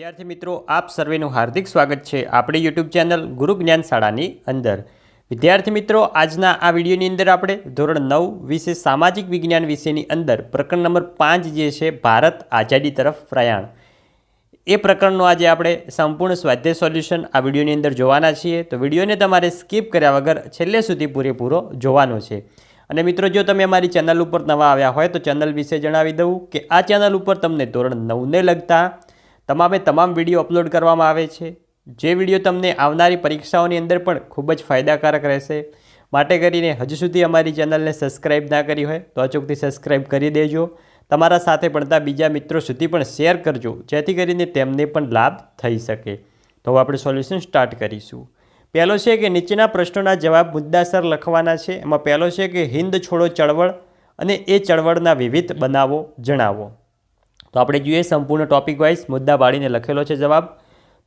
વિદ્યાર્થી મિત્રો, આપ સર્વેનું હાર્દિક સ્વાગત છે આપણી યુટ્યુબ ચેનલ ગુરુ જ્ઞાન શાળાની અંદર. વિદ્યાર્થી મિત્રો, આજના આ વિડીયોની અંદર આપણે ધોરણ નવ વિશે સામાજિક વિજ્ઞાન વિષયની અંદર પ્રકરણ નંબર પાંચ જે છે, ભારત આઝાદી તરફ પ્રયાણ. એ પ્રકરણનું આજે આપણે સંપૂર્ણ સ્વાધ્યાય સોલ્યુશન આ વિડીયોની અંદર જોવાના છીએ. તો વિડીયોને તમારે સ્કીપ કર્યા વગર છેલ્લે સુધી પૂરેપૂરો જોવાનો છે. અને મિત્રો, જો તમે અમારી ચેનલ ઉપર નવા આવ્યા હોય તો ચેનલ વિશે જણાવી દઉં કે આ ચેનલ ઉપર તમને ધોરણ નવને લગતા તમામે તમામ વીડિયો અપલોડ કરવામાં આવે છે. જે વીડિયો તમને આવનારી પરીક્ષાઓની અંદર પણ ખૂબ જ ફાયદાકારક રહેશે. માટે કરીને હજુ સુધી અમારી ચેનલને સબસ્ક્રાઈબ ના કરી હોય તો અચૂકથી સબસ્ક્રાઈબ કરી દેજો. તમારા સાથે ભણતા બીજા મિત્રો સુધી પણ શેર કરજો, જેથી કરીને તેમને પણ લાભ થઈ શકે. તો આપણે સોલ્યુશન સ્ટાર્ટ કરીશું. પહેલો છે કે નીચેના પ્રશ્નોના જવાબ મુદ્દાસર લખવાના છે. એમાં પહેલો છે કે હિન્દ છોડો ચળવળ અને એ ચળવળના વિવિધ બનાવો જણાવો. તો આપણે જોઈએ સંપૂર્ણ ટોપિક વાઇઝ મુદ્દા પાડીને લખેલો છે જવાબ.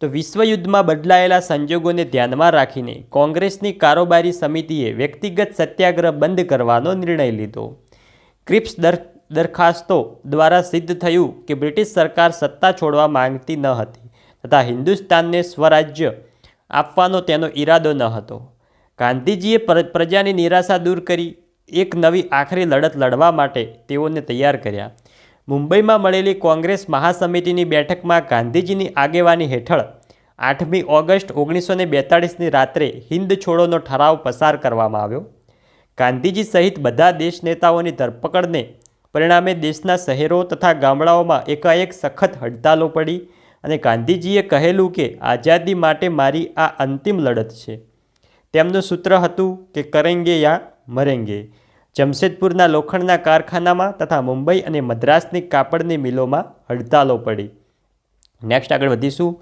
તો વિશ્વયુદ્ધમાં બદલાયેલા સંજોગોને ધ્યાનમાં રાખીને કોંગ્રેસની કારોબારી સમિતિએ વ્યક્તિગત સત્યાગ્રહ બંધ કરવાનો નિર્ણય લીધો. ક્રિપ્સ દર, દરખાસ્તો દ્વારા સિદ્ધ થયું કે બ્રિટિશ સરકાર સત્તા છોડવા માંગતી ન હતી તથા હિન્દુસ્તાનને સ્વરાજ્ય આપવાનો તેનો ઈરાદો ન હતો. ગાંધીજીએ પ્ર- પ્રજાની નિરાશા દૂર કરી. એક નવી આખરી લડત લડવા માટે તેઓને તૈયાર કર્યા. મુંબઈમાં મળેલી કોંગ્રેસ મહાસમિતિની બેઠકમાં ગાંધીજીની આગેવાની હેઠળ આઠમી ઓગસ્ટ ઓગણીસો ને બેતાળીસની રાત્રે હિન્દ છોડોનો ઠરાવ પસાર કરવામાં આવ્યો. ગાંધીજી સહિત બધા દેશ નેતાઓની ધરપકડને પરિણામે દેશના શહેરો તથા ગામડાઓમાં એકાએક સખત હડતાલો પડી અને ગાંધીજીએ કહેલું કે આઝાદી માટે મારી આ અંતિમ લડત છે. તેમનું સૂત્ર હતું કે કરેંગે યા મરેંગે જમશેદપુરના લોખંડના કારખાનામાં તથા મુંબઈ અને મદ્રાસની કાપડની મિલોમાં હડતાલો પડી. નેક્સ્ટ આગળ વધીશું.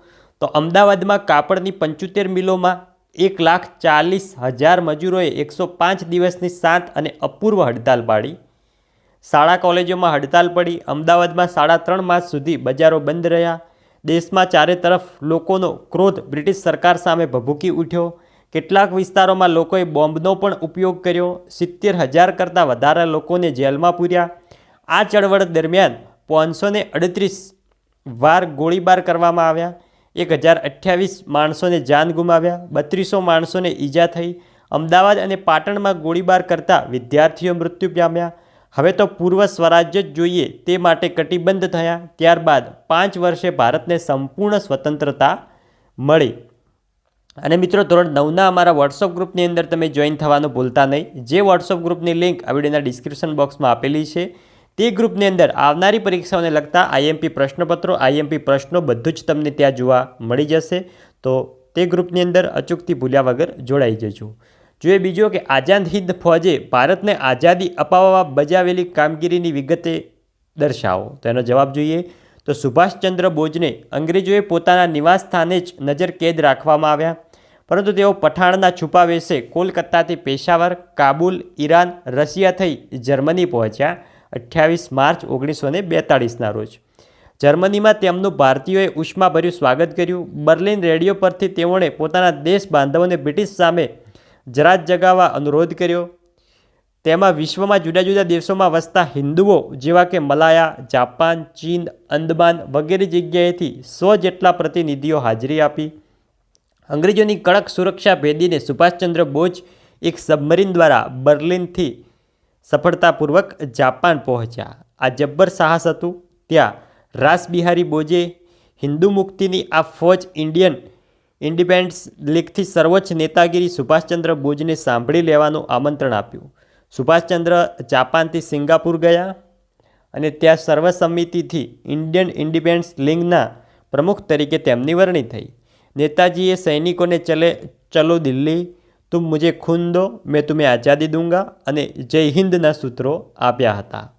તો અમદાવાદમાં કાપડની પંચોતેર મિલોમાં એક લાખ ચાલીસ હજાર મજૂરોએ એકસો પાંચ દિવસની શાંત અને અપૂર્વ હડતાલ પાડી. શાળા કોલેજોમાં હડતાલ પડી. અમદાવાદમાં સાડા ત્રણ માસ સુધી બજારો બંધ રહ્યા. દેશમાં ચારે તરફ લોકોનો ક્રોધ બ્રિટિશ સરકાર સામે ભભૂકી ઉઠ્યો. કેટલાક વિસ્તારોમાં લોકોએ બોમ્બનો પણ ઉપયોગ કર્યો. સિત્તેર હજાર કરતાં વધારે લોકોને જેલમાં પૂર્યા. આ ચળવળ દરમિયાન પાંચસો અડત્રીસ વાર ગોળીબાર કરવામાં આવ્યા. એક હજાર અઠ્યાવીસ માણસોને જાન ગુમાવ્યા. બત્રીસો માણસોને ઈજા થઈ. અમદાવાદ અને પાટણમાં ગોળીબાર કરતા વિદ્યાર્થીઓ મૃત્યુ પામ્યા. હવે તો પૂર્વ સ્વરાજ્ય જ જોઈએ તે માટે કટિબદ્ધ થયા. ત્યારબાદ પાંચ વર્ષે ભારતને સંપૂર્ણ સ્વતંત્રતા મળી. અને મિત્રો, ધોરણ નવના અમારા વોટ્સઅપ ગ્રુપની અંદર તમે જોઈન થવાનું ભૂલતા નહીં. જે વોટ્સઅપ ગ્રુપની લિંક આ વિડીયોના ડિસ્ક્રિપ્શન બોક્સમાં આપેલી છે, તે ગ્રુપની અંદર આવનારી પરીક્ષાઓને લગતા આઈએમપી પ્રશ્નપત્રો આઈએમપી પ્રશ્નો બધું જ તમને ત્યાં જોવા મળી જશે. તો તે ગ્રુપની અંદર અચૂકથી ભૂલ્યા વગર જોડાઈ જજો. જોઈએ બીજો કે આઝાદ હિન્દ ફૌજે ભારતને આઝાદી અપાવવા બજાવેલી કામગીરીની વિગતે દર્શાવો. તો એનો જવાબ જોઈએ. તો સુભાષચંદ્ર બોઝને અંગ્રેજોએ પોતાના નિવાસ સ્થાને જ નજર કેદ રાખવામાં આવ્યા. પરંતુ તેઓ પઠાણના છુપા વેશે કોલકાતાથી પેશાવર, કાબુલ, ઈરાન, રશિયા થઈ જર્મની પહોંચ્યા અઠ્યાવીસ માર્ચ ઓગણીસો ને બેતાળીસના રોજ. જર્મનીમાં તેમનું ભારતીયોએ ઉષ્માભર્યું સ્વાગત કર્યું. બર્લિન રેડિયો પરથી તેઓણે પોતાના દેશ બાંધવોને બ્રિટિશ સામે જરાત જગાવવા અનુરોધ કર્યો. તેમાં વિશ્વમાં જુદા જુદા દેશોમાં વસતા હિન્દુઓ, જેવા કે મલાયા, જાપાન, ચીન, અંદમાન વગેરે જગ્યાએથી સો જેટલા પ્રતિનિધિઓ હાજરી આપી. અંગ્રેજોની કડક સુરક્ષા ભેદીને સુભાષચંદ્ર બોઝ એક સબમરીન દ્વારા બર્લિનથી સફળતાપૂર્વક જાપાન પહોંચ્યા. આ જબ્બર સાહસ હતું. ત્યાં રાસબિહારી બોઝે હિન્દુ મુક્તિની આ ફોજ ઇન્ડિયન ઇન્ડિપેન્ડન્સ લીગથી સર્વોચ્ચ નેતાગીરી સુભાષચંદ્ર બોઝને સાંભળી લેવાનું આમંત્રણ આપ્યું. સુભાષચંદ્ર જાપાનથી સિંગાપુર ગયા અને ત્યાં સર્વસંમતિથી ઇન્ડિયન ઇન્ડિપેન્ડન્સ લીગના પ્રમુખ તરીકે તેમની વરણી થઈ. નેતાજીએ સૈનિકોને ચલે, ચલો દિલ્હી, તુમ મુજે ખૂન દો, મેં તુમે આઝાદી દૂંગા અને જય હિન્દના સૂત્રો આપ્યા હતા.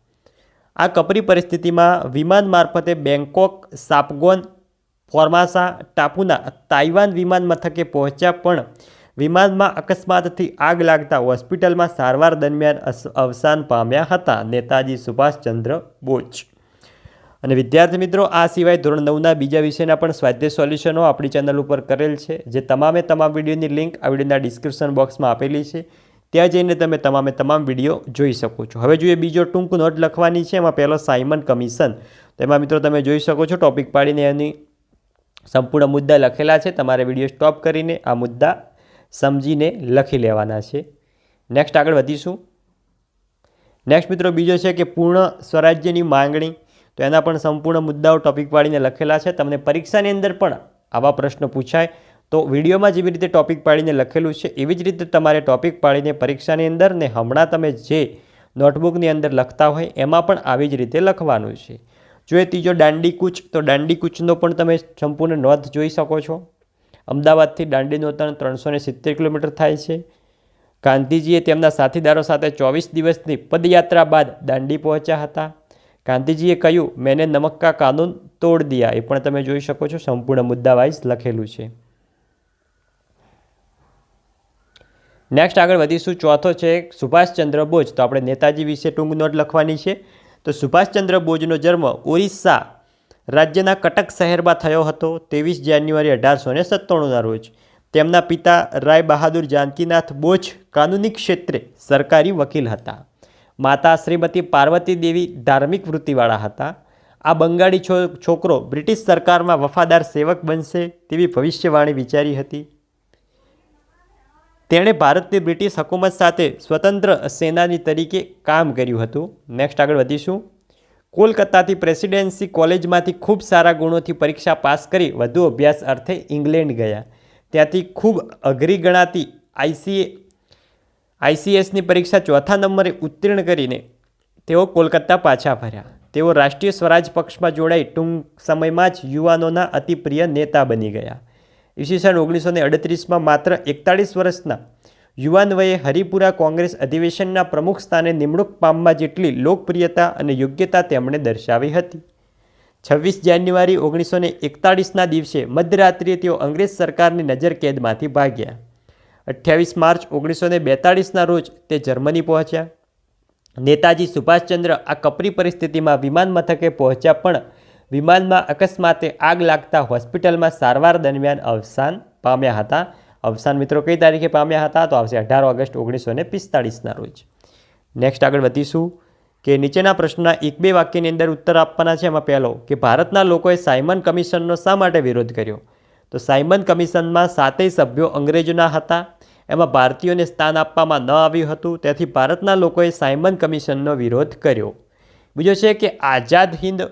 આ કપરી પરિસ્થિતિમાં વિમાન મારફતે બેંકોક સાપગોન, ફોર્માસા, ટાપુના તાઇવાન વિમાન મથકે પહોંચ્યા પણ વિમાનમાં અકસ્માતથી આગ લાગતા હોસ્પિટલમાં સારવાર દરમિયાન અવસાન પામ્યા હતા નેતાજી સુભાષચંદ્ર બોઝ. અને વિદ્યાર્થી મિત્રો, આ સિવાય ધોરણ નવના બીજા વિષયના પણ સ્વાધ્યાય સોલ્યુશનો આપણી ચેનલ ઉપર કરેલ છે, જે તમામે તમામ વિડીયોની લિંક આ વિડીયોના ડિસ્ક્રિપ્શન બોક્સમાં આપેલી છે. ત્યાં જઈને તમે તમામે તમામ વીડિયો જોઈ શકો છો. હવે જોઈએ બીજો ટૂંક નોટ લખવાની છે, એમાં પહેલો સાયમન કમિશન. તો એમાં મિત્રો તમે જોઈ શકો છો, ટોપિક પાડીને એની સંપૂર્ણ મુદ્દા લખેલા છે. તમારે વીડિયો સ્ટોપ કરીને આ મુદ્દા સમજીને લખી લેવાના છે. નેક્સ્ટ આગળ વધીશું. નેક્સ્ટ મિત્રો બીજો છે કે પૂર્ણ સ્વરાજ્યની માંગણી. તો એના પણ સંપૂર્ણ મુદ્દાઓ ટોપિક પાડીને લખેલા છે. તમને પરીક્ષાની અંદર પણ આવા પ્રશ્નો પૂછાય. તો વિડીયોમાં જેવી રીતે ટોપિક પાડીને લખેલું છે, એવી જ રીતે તમારે ટોપિક પાડીને પરીક્ષાની અંદર ને હમણાં તમે જે નોટબુકની અંદર લખતા હોય, એમાં પણ આવી જ રીતે લખવાનું છે. જો એ ત્રીજો દાંડી કૂચ તો દાંડી કૂચનો પણ તમે સંપૂર્ણ નોંધ જોઈ શકો છો. અમદાવાદથી દાંડીનું વતન ત્રણસો સિત્તેર કિલોમીટર થાય છે. ગાંધીજીએ તેમના સાથીદારો સાથે ચોવીસ દિવસની પદયાત્રા બાદ દાંડી પહોંચ્યા હતા. ગાંધીજીએ કહ્યું, મેને નમક કા કાનૂન તોડ દિયા. એ પણ તમે જોઈ શકો છો, સંપૂર્ણ મુદ્દાવાઇઝ લખેલું છે. નેક્સ્ટ આગળ વધીશું. ચોથો છે સુભાષચંદ્ર બોઝ. તો આપણે નેતાજી વિશે ટૂંક નોટ લખવાની છે. તો સુભાષચંદ્ર બોઝનો જન્મ ઓરિસ્સા રાજ્યના કટક શહેરમાં થયો હતો ત્રેવીસ જાન્યુઆરી અઢારસો ને સત્તાણુંના રોજ. તેમના પિતા રાય બહાદુર જાનકીનાથ બોઝ કાનૂની ક્ષેત્રે સરકારી વકીલ હતા. માતા શ્રીમતી પાર્વતી દેવી ધાર્મિક વૃત્તિવાળા હતા. આ બંગાળી છો, છોકરો બ્રિટિશ સરકારમાં વફાદાર સેવક બનશે તેવી ભવિષ્યવાણી વિચારી હતી. તેણે ભારતની બ્રિટિશ હકુમત સાથે સ્વતંત્ર સેનાની તરીકે કામ કર્યું હતું. નેક્સ્ટ આગળ વધીશું. કોલકાતાથી પ્રેસિડેન્સી કોલેજમાંથી ખૂબ સારા ગુણોથી પરીક્ષા પાસ કરી વધુ અભ્યાસ અર્થે ઇંગ્લેન્ડ ગયા. ત્યાંથી ખૂબ અઘરી ગણાતી આઈસીએ, આઈસીએસની પરીક્ષા ચોથા નંબરે ઉત્તીર્ણ કરીને તેઓ કોલકાતા પાછા ફર્યા. તેઓ રાષ્ટ્રીય સ્વરાજ પક્ષમાં જોડાઈ ટૂંક સમયમાં જ યુવાનોના અતિપ્રિય નેતા બની ગયા. ઈસવીસન ઓગણીસો ને અડત્રીસમાં માત્ર એકતાળીસ વર્ષના યુવાન વયે હરિપુરા કોંગ્રેસ અધિવેશનના પ્રમુખ સ્થાને નિમણૂક પામવા જેટલી લોકપ્રિયતા અને યોગ્યતા તેમણે દર્શાવી હતી. છવ્વીસ જાન્યુઆરી ઓગણીસો ને એકતાળીસના દિવસે મધ્યરાત્રિએ તેઓ અંગ્રેજ સરકારની નજર કેદમાંથી ભાગ્યા. અઠ્યાવીસ માર્ચ ઓગણીસો ને બેતાળીસના રોજ તે જર્મની પહોંચ્યા. નેતાજી સુભાષચંદ્ર આ કપરી પરિસ્થિતિમાં વિમાન મથકે પહોંચ્યા પણ વિમાનમાં અકસ્માતે આગ લાગતા હોસ્પિટલમાં સારવાર દરમિયાન અવસાન પામ્યા હતા. અવસાન મિત્રો કઈ તારીખે પામ્યા હતા? તો આવશે અઢાર ઓગસ્ટ ઓગણીસો ને પિસ્તાળીસના રોજ. નેક્સ્ટ આગળ વધીશું કે નીચેના પ્રશ્નના એક બે વાક્યની અંદર ઉત્તર આપવાના છે. એમાં પહેલો કે ભારતના લોકોએ સાયમન કમિશનનો શા માટે વિરોધ કર્યો? તો સાયમન કમિશનમાં સાતેય સભ્યો અંગ્રેજોના હતા. એમાં ભારતીયોને સ્થાન આપવામાં ન આવ્યું હતું. તેથી ભારતના લોકોએ સાયમન કમિશનનો વિરોધ કર્યો. બીજો છે કે આઝાદ હિન્દ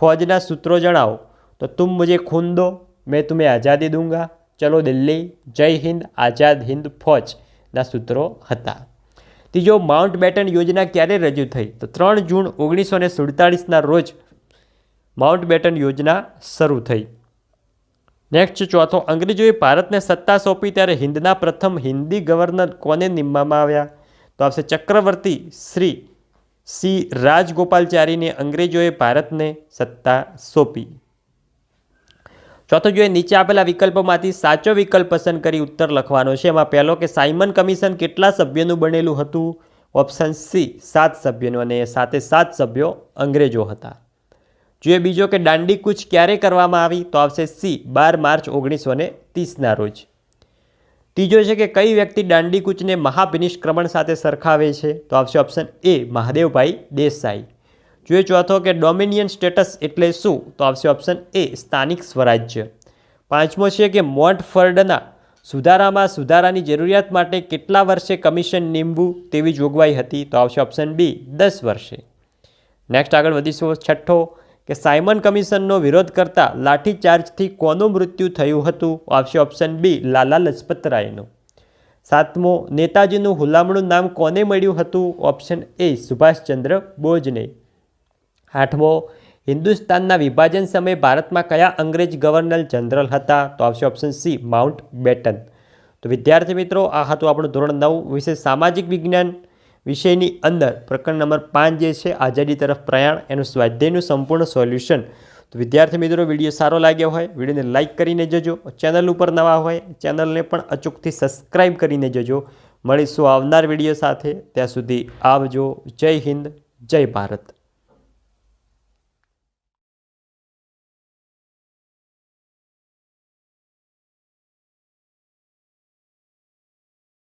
ફોજના સૂત્રો જણાવો. તો તુમ મુજે ખૂન દો, મેં તુમે આઝાદી દુંગા. ચલો દિલ્હી, જય હિન્દ, આઝાદ હિન્દ ફૌજના સૂત્રો હતા. ત્રીજો માઉન્ટ બેટન યોજના ક્યારે રજૂ થઈ? તો ત્રણ જૂન ઓગણીસો ને સુડતાળીસના રોજ માઉન્ટ બેટન યોજના શરૂ થઈ. નેક્સ્ટ ચોથો, અંગ્રેજોએ ભારતને સત્તા સોંપી ત્યારે હિન્દના પ્રથમ હિન્દી ગવર્નર કોને નિમવામાં આવ્યા? તો આવશે ચક્રવર્તી શ્રી સી રાજગોપાલચારીને અંગ્રેજોએ ભારતને સત્તા સોંપી. ચોથો જોઈએ, નીચે આપેલા વિકલ્પોમાંથી સાચો વિકલ્પ પસંદ કરી ઉત્તર લખવાનો છે. એમાં પહેલો કે સાયમન કમિશન કેટલા સભ્યોનું બનેલું હતું? ઓપ્શન સી, સાત સભ્યોનું અને એ સાથે સાત સભ્યો અંગ્રેજો હતા. જોઈએ બીજો કે દાંડી કૂચ ક્યારે કરવામાં આવી? તો આવશે સી, બાર માર્ચ ઓગણીસો ને ત્રીસના રોજ. ત્રીજો છે કે કઈ વ્યક્તિ દાંડી કૂચને મહાભિનિષ્ક્રમણ સાથે સરખાવે છે? તો આવશે ઓપ્શન એ, મહાદેવભાઈ દેસાઈ. જોઈએ ચોથો કે ડોમિનિયન સ્ટેટસ એટલે શું? તો આવશે ઓપ્શન એ સ્થાનિક સ્વરાજ્ય. પાંચમો છે કે મોન્ટફર્ડના સુધારામાં સુધારાની જરૂરિયાત માટે કેટલા વર્ષે કમિશન નીમવું તેવી જોગવાઈ હતી? તો આવશે ઓપ્શન બી દસ વર્ષે. નેક્સ્ટ આગળ વધીશું છઠ્ઠો, કે સાયમન કમિશનનો વિરોધ કરતા લાઠીચાર્જથી કોનું મૃત્યુ થયું હતું? આવશે ઓપ્શન બી લાલા લજપત રાયનું સાતમો, નેતાજીનું હુલામણું નામ કોને મળ્યું હતું? ઓપ્શન એ સુભાષચંદ્ર બોઝને. આઠમો હિન્દુસ્તાનના વિભાજન સમયે ભારતમાં કયા અંગ્રેજ ગવર્નર જનરલ હતા? તો આવશે ઓપ્શન સી માઉન્ટ બેટન. તો વિદ્યાર્થી મિત્રો, આ હતું આપણું ધોરણ નવ વિશે સામાજિક વિજ્ઞાન વિષયની અંદર. પ્રકરણ નંબર પાંચ જે છે, આઝાદી તરફ પ્રયાણ, એનું સ્વાધ્યાયનું સંપૂર્ણ સોલ્યુશન. તો વિદ્યાર્થી મિત્રો, વીડિયો સારો લાગ્યો હોય, વિડીયોને લાઇક કરીને જજો. ચેનલ ઉપર નવા હોય, ચેનલને પણ અચૂકથી સબસ્ક્રાઈબ કરીને જજો. મળીશું આવનાર વીડિયો સાથે. ત્યાં સુધી આવજો. જય હિન્દ, જય ભારત.